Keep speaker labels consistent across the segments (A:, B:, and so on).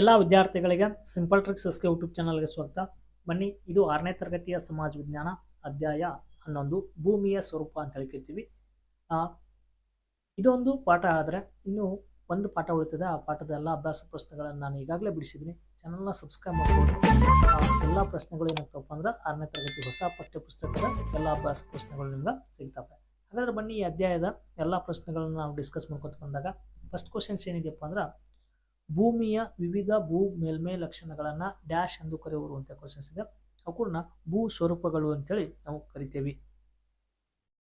A: ಎಲ್ಲ ವಿದ್ಯಾರ್ಥಿಗಳಿಗೆ simple tricks S K YouTube ಚಾನಲ್ಗೆ ಸ್ವಾಗತ. ಬನ್ನಿ, ಇದು ಆರನೇ ತರಗತಿಯ ಸಮಾಜ ವಿಜ್ಞಾನ ಅಧ್ಯಾಯ ಹನ್ನೊಂದು, ಭೂಮಿಯ ಸ್ವರೂಪ ಅಂತ ಹೇಳ್ಕೊತೀವಿ ಇದೊಂದು ಪಾಠ ಆದರೆ ಇನ್ನು ಒಂದು ಪಾಠ ಉಳಿತದೆ. ಆ ಪಾಠದ ಎಲ್ಲ ಅಭ್ಯಾಸ ಪ್ರಶ್ನೆಗಳನ್ನು ನಾನು ಈಗಾಗಲೇ ಬಿಡಿಸಿದ್ದೀನಿ. ಚಾನಲ್ನ ಸಬ್ಸ್ಕ್ರೈಬ್ ಮಾಡ್ಕೊಂಡು ಎಲ್ಲ ಪ್ರಶ್ನೆಗಳು ಏನಾಗ್ತವಪ್ಪ ಅಂದ್ರೆ ಆರನೇ ತರಗತಿ ಹೊಸ ಪಠ್ಯಪುಸ್ತಕದ ಎಲ್ಲ ಅಭ್ಯಾಸ ಪ್ರಶ್ನೆಗಳು ನಿಮ್ಗೆ ಸಿಗ್ತವೆ. ಹಾಗಾದ್ರೆ ಬನ್ನಿ, ಈ ಅಧ್ಯಾಯದ ಎಲ್ಲ ಪ್ರಶ್ನೆಗಳನ್ನು ನಾವು ಡಿಸ್ಕಸ್ ಮಾಡ್ಕೊತ ಬಂದಾಗ ಫಸ್ಟ್ ಕ್ವಶನ್ಸ್ ಏನಿದೆಯಪ್ಪ ಅಂದ್ರೆ ಭೂಮಿಯ ವಿವಿಧ ಭೂ ಮೇಲ್ಮೈ ಲಕ್ಷಣಗಳನ್ನು ಡ್ಯಾಶ್ ಎಂದು ಕರೆಯುವರು ಅಂತ ಕ್ವಶನ್ಸ್ ಇದೆ. ಅವುಗಳನ್ನ ಭೂ ಸ್ವರೂಪಗಳು ಅಂತೇಳಿ ನಾವು ಕರಿತೇವೆ.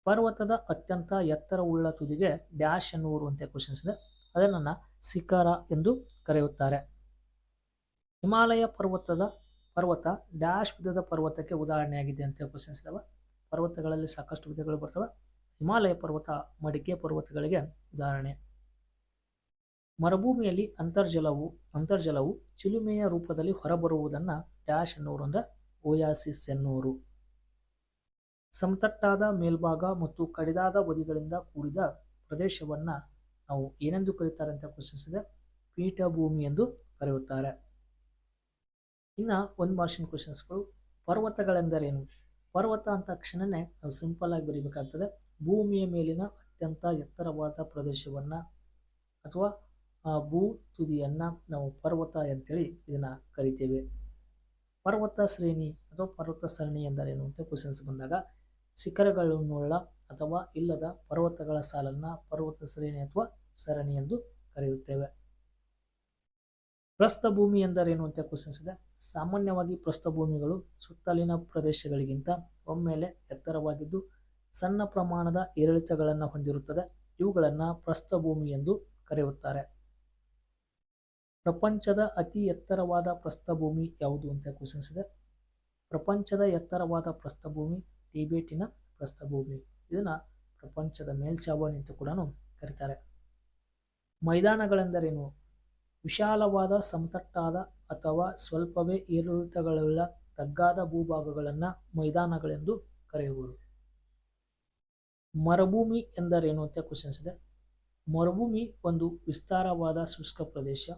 A: ಪರ್ವತದ ಅತ್ಯಂತ ಎತ್ತರವುಳ್ಳ ತುದಿಗೆ ಡ್ಯಾಶ್ ಎನ್ನುವರು ಅಂತ ಕ್ವಶನ್ಸ್ ಇದೆ. ಅದನ್ನು ಶಿಖರ ಎಂದು ಕರೆಯುತ್ತಾರೆ. ಹಿಮಾಲಯ ಪರ್ವತದ ಪರ್ವತ ಡ್ಯಾಶ್ ವಿಧದ ಪರ್ವತಕ್ಕೆ ಉದಾಹರಣೆಯಾಗಿದೆ ಅಂತ ಕ್ವಶನ್ಸ್ ಇದಾವೆ. ಪರ್ವತಗಳಲ್ಲಿ ಸಾಕಷ್ಟು ವಿಧಗಳು ಬರ್ತವೆ. ಹಿಮಾಲಯ ಪರ್ವತ ಮಡಿಕೆ ಪರ್ವತಗಳಿಗೆ ಉದಾಹರಣೆ. ಮರುಭೂಮಿಯಲ್ಲಿ ಅಂತರ್ಜಲವು ಅಂತರ್ಜಲವು ಚಿಲುಮೆಯ ರೂಪದಲ್ಲಿ ಹೊರಬರುವುದನ್ನು ಡ್ಯಾಶ್ ಎನ್ನುವರು ಅಂದರೆ ಓಯಾಸಿಸ್ ಎನ್ನುವರು. ಸಮತಟ್ಟಾದ ಮೇಲ್ಭಾಗ ಮತ್ತು ಕಡಿದಾದ ಬದಿಗಳಿಂದ ಕೂಡಿದ ಪ್ರದೇಶವನ್ನು ನಾವು ಏನೆಂದು ಕರೀತಾರೆ ಅಂತ ಕ್ವಶನ್ಸ್ ಪೀಠಭೂಮಿ ಎಂದು ಕರೆಯುತ್ತಾರೆ. ಇನ್ನು ಒಂದು ಮಾರ್ಷನ್ ಕ್ವಶನ್ಸ್ಗಳು ಪರ್ವತಗಳೆಂದರೇನು? ಪರ್ವತ ಅಂತ ತಕ್ಷಣವೇ ನಾವು ಸಿಂಪಲ್ ಆಗಿ ಬರೀಬೇಕಾಗ್ತದೆ. ಭೂಮಿಯ ಮೇಲಿನ ಅತ್ಯಂತ ಎತ್ತರವಾದ ಪ್ರದೇಶವನ್ನು ಅಥವಾ ಆ ಭೂ ತುದಿಯನ್ನು ನಾವು ಪರ್ವತ ಅಂತೇಳಿ ಇದನ್ನು ಕರಿತೇವೆ. ಪರ್ವತ ಶ್ರೇಣಿ ಅಥವಾ ಪರ್ವತ ಸರಣಿ ಎಂದರೇನು ಅಂತ ಕ್ವಶನ್ಸ್ ಬಂದಾಗ ಶಿಖರಗಳನ್ನುಳ್ಳ ಅಥವಾ ಇಲ್ಲದ ಪರ್ವತಗಳ ಸಾಲನ್ನು ಪರ್ವತ ಶ್ರೇಣಿ ಅಥವಾ ಸರಣಿ ಎಂದು ಕರೆಯುತ್ತೇವೆ. ಪ್ರಸ್ಥಭೂಮಿ ಎಂದರೇನು ಅಂತ ಕ್ವಶನ್ಸ್ ಇದೆ. ಸಾಮಾನ್ಯವಾಗಿ ಪ್ರಸ್ಥಭೂಮಿಗಳು ಸುತ್ತಲಿನ ಪ್ರದೇಶಗಳಿಗಿಂತ ಒಮ್ಮೆಲೆ ಎತ್ತರವಾಗಿದ್ದು ಸಣ್ಣ ಪ್ರಮಾಣದ ಏರಿಳಿತಗಳನ್ನು ಹೊಂದಿರುತ್ತದೆ. ಇವುಗಳನ್ನು ಪ್ರಸ್ಥಭೂಮಿ ಎಂದು ಕರೆಯುತ್ತಾರೆ. ಪ್ರಪಂಚದ ಅತಿ ಎತ್ತರವಾದ ಪ್ರಸ್ಥಭೂಮಿ ಯಾವುದು ಅಂತ ಕ್ವಶನ್ಸ್ ಇದೆ. ಪ್ರಪಂಚದ ಎತ್ತರವಾದ ಪ್ರಸ್ಥಭೂಮಿ ಟಿಬೇಟಿನ ಪ್ರಸ್ಥಭೂಮಿ. ಇದನ್ನು ಪ್ರಪಂಚದ ಮೇಲ್ಚಾವಣಿ ಅಂತ ಕೂಡ ಕರೀತಾರೆ. ಮೈದಾನಗಳೆಂದರೇನು? ವಿಶಾಲವಾದ ಸಮತಟ್ಟಾದ ಅಥವಾ ಸ್ವಲ್ಪವೇ ಏರಿಳಿತಗಳುಳ್ಳ ತಗ್ಗಾದ ಭೂಭಾಗಗಳನ್ನು ಮೈದಾನಗಳೆಂದು ಕರೆಯುವರು. ಮರುಭೂಮಿ ಎಂದರೇನು ಅಂತ ಕ್ವಶನ್ಸ್ ಇದೆ. ಮರುಭೂಮಿ ಒಂದು ವಿಸ್ತಾರವಾದ ಶುಷ್ಕ ಪ್ರದೇಶ.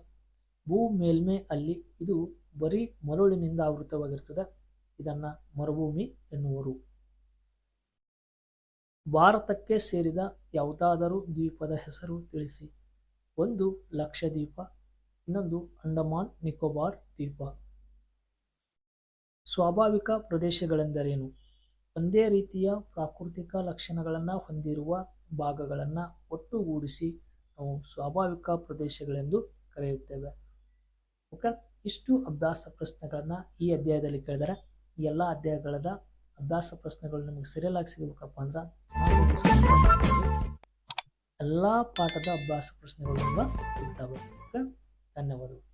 A: ಭೂ ಮೇಲ್ಮೆ ಅಲ್ಲಿ ಇದು ಬರೀ ಮರಳಿನಿಂದ ಆವೃತವಾಗಿರ್ತದೆ ಇದನ್ನು ಮರುಭೂಮಿ ಎನ್ನುವರು. ಭಾರತಕ್ಕೆ ಸೇರಿದ ಯಾವುದಾದರೂ ದ್ವೀಪದ ಹೆಸರು ತಿಳಿಸಿ. ಒಂದು ಲಕ್ಷದ್ವೀಪ, ಇನ್ನೊಂದು ಅಂಡಮಾನ್ ನಿಕೋಬಾರ್ ದ್ವೀಪ. ಸ್ವಾಭಾವಿಕ ಪ್ರದೇಶಗಳೆಂದರೇನು? ಒಂದೇ ರೀತಿಯ ಪ್ರಾಕೃತಿಕ ಲಕ್ಷಣಗಳನ್ನು ಹೊಂದಿರುವ ಭಾಗಗಳನ್ನು ಒಟ್ಟುಗೂಡಿಸಿ ನಾವು ಸ್ವಾಭಾವಿಕ ಪ್ರದೇಶಗಳೆಂದು ಕರೆಯುತ್ತೇವೆ. ಓಕೆ ಇಷ್ಟು ಅಭ್ಯಾಸ ಪ್ರಶ್ನೆಗಳನ್ನು ಈ ಅಧ್ಯಾಯದಲ್ಲಿ ಕೇಳಿದರೆ. ಈ ಎಲ್ಲ ಅಧ್ಯಾಯಗಳದ ಅಭ್ಯಾಸ ಪ್ರಶ್ನೆಗಳು ನಿಮಗೆ ಸರಿಯಲಾಗಿ ಸಿಗಬೇಕಪ್ಪ ಅಂದ್ರೆ ಎಲ್ಲ ಪಾಠದ ಅಭ್ಯಾಸ ಪ್ರಶ್ನೆಗಳು ನಿಮ್ಗೆ ಸಿಗ್ತಾವೆ. ಓಕೆ? ಧನ್ಯವಾದಗಳು.